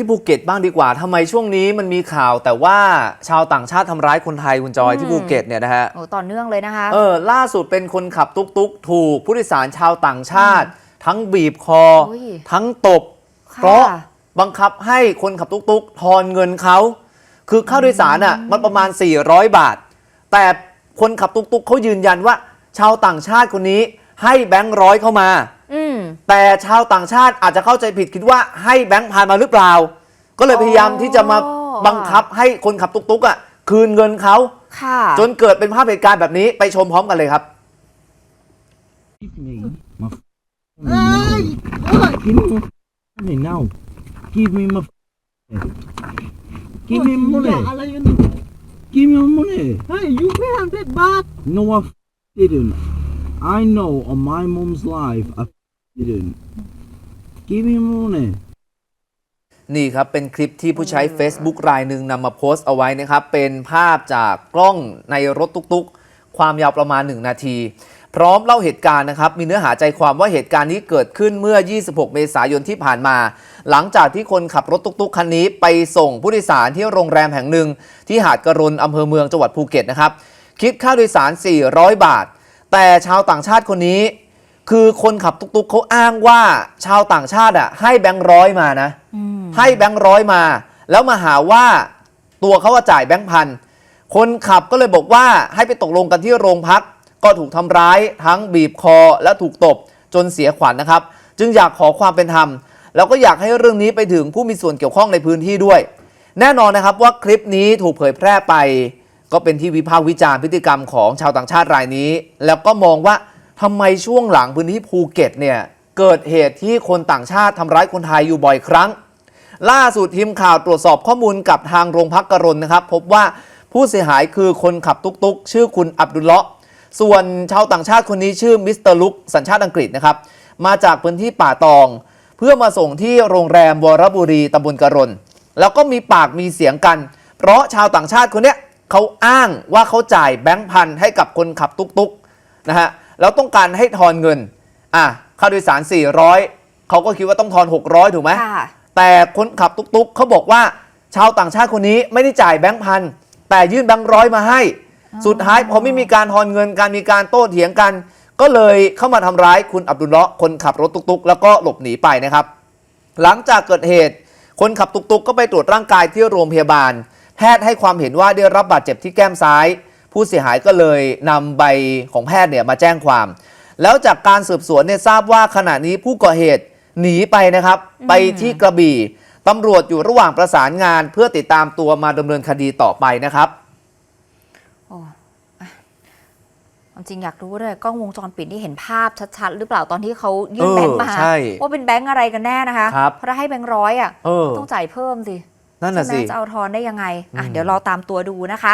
ที่ภูเก็ตบ้างดีกว่าทำไมช่วงนี้มันมีข่าว แต่ว่าชาวต่างชาติทำร้ายคนไทยคุณจอยอืมที่ภูเก็ตเนี่ยนะฮะโอ้ต่อเนื่องเลยนะคะ เออ ล่าสุดเป็นคนขับตุกๆ ถูกผู้โดยสารชาวต่างชาติ ทั้งบีบคออุ้ยทั้งตบค่ะเพราะบังคับให้คนขับตุกๆ ทอนเงินเขา คือค่าโดยสารอะมันประมาณ 400 บาท แต่คนขับตุกๆเขายืนยันว่า ชาวต่างชาติคนนี้ให้แบงค์ร้อยเข้ามาอืม แต่ชาวต่างชาติอาจจะเข้าใจผิดคิดว่าให้แบงค์พันมาหรือเปล่า ก็เลยพยายามที่จะมาอ๋อบังคับให้คนขับตุกๆอะคืนเงินเขาค่ะจนเกิดเป็นภาพเหตุการณ์แบบนี้ไปชมพร้อมกันเลยครับ Give me my f- money. Give me my money now. Give me my f- Give me money. Give me my money. Hey, you pay hundred baht. No, I f- didn't. I know on my mom's life I f- didn't. Give me money. นี่ครับ เป็นคลิปที่ผู้ใช้ Facebook รายหนึ่งนำมาโพสต์เอาไว้นะครับ เป็นภาพจากกล้องในรถตุกๆ ความยาวประมาณ 1 นาที พร้อมเล่าเหตุการณ์นะครับ มีเนื้อหาใจความว่าเหตุการณ์นี้เกิดขึ้นเมื่อ 26 เมษายนที่ผ่านมา หลังจากที่คนขับรถตุกๆ คันนี้ไปส่งผู้โดยสารที่โรงแรมแห่งหนึ่ง ที่หาดกระรนอำเภอเมืองจังหวัดภูเก็ตนะครับ คิดค่าโดยสาร 400 บาท แต่ชาวต่างชาติคนนี้ คือคนขับตุกๆเขาอ้างว่าชาวต่างชาติอะให้แบงค์ร้อยมานะ อืมให้แบงค์ร้อยมา แล้วมาหาว่าตัวเขาว่าจ่ายแบงค์พันคนขับก็เลยบอกว่าให้ไปตกลงกันที่โรงพัก ก็ถูกทำร้ายทั้งบีบคอและถูกตบจนเสียขวัญนะครับ จึงอยากขอความเป็นธรรม แล้วก็อยากให้เรื่องนี้ไปถึงผู้มีส่วนเกี่ยวข้องในพื้นที่ด้วย แน่นอนนะครับว่าคลิปนี้ถูกเผยแพร่ไป ก็เป็นที่วิพากษ์วิจารณ์พฤติกรรมของชาวต่างชาติรายนี้ แล้วก็มองว่า ทำไมช่วงหลังพื้นที่ภูเก็ตเนี่ยเกิดเหตุที่คนต่างชาติทำร้ายคนไทยอยู่บ่อยครั้ง ล่าสุดทีมข่าวตรวจสอบข้อมูลกับทางโรงพักกรนนะครับ พบว่าผู้เสียหายคือคนขับตุกๆ ชื่อคุณอับดุลเลาะส่วนชาวต่างชาติคนนี้ชื่อมิสเตอร์ลุกสัญชาติอังกฤษนะครับ มาจากพื้นที่ป่าตอง เพื่อมาส่งที่โรงแรมวรบุรีตำบลกรนแล้วก็มีปากมีเสียงกัน เพราะชาวต่างชาติคนเนี้ยเขาอ้างว่าเขาจ่ายแบงค์พันให้กับคนขับตุกๆนะฮะ แล้วต้องการให้ทอนเงินอะค่าโดยสาร 400 เขาก็คิดว่าต้องทอน 600 ถูกไหมค่ะแต่คนขับตุกๆเขาบอกว่าชาวต่างชาติคนนี้ไม่ได้จ่ายแบงค์พันแต่ยื่นแบงค์ร้อยมาให้ สุดท้ายพอไม่มีการทอนเงินการมีการโต้เถียงกัน ก็เลยเข้ามาทำร้ายคุณอับดุลเลาะห์คนขับรถตุกๆ แล้วก็หลบหนีไปนะครับ หลังจากเกิดเหตุ คนขับตุกๆ ก็ไปตรวจร่างกายที่โรงพยาบาล แพทย์ให้ความเห็นว่าได้รับบาดเจ็บที่แก้มซ้าย ผู้เสียหายก็เลยนำใบของแพทย์เนี่ยมาแจ้งความ แล้วจากการสืบสวนเนี่ยทราบว่าขณะนี้ผู้ก่อเหตุหนีไปนะครับ ไปที่กระบี่ตำรวจอยู่ระหว่างประสานงานเพื่อติดตามตัวมาดำเนินคดีต่อไปนะครับโอ้อะความจริงอยากรู้เลยกล้องวงจรปิดนี่เห็นภาพชัดๆ หรือเปล่าตอนที่เขายื่นเออแบงค์มาใช่ว่าเป็นแบงค์อะไรกันแน่นะคะครับเพราะถ้าให้แบงค์ร้อยอะเออต้องจ่ายเพิ่มสินั่นน่ะใช่ไหมสิจะเอาทอนได้ยังไงอะอืมเดี๋ยวรอตามตัวดูนะคะ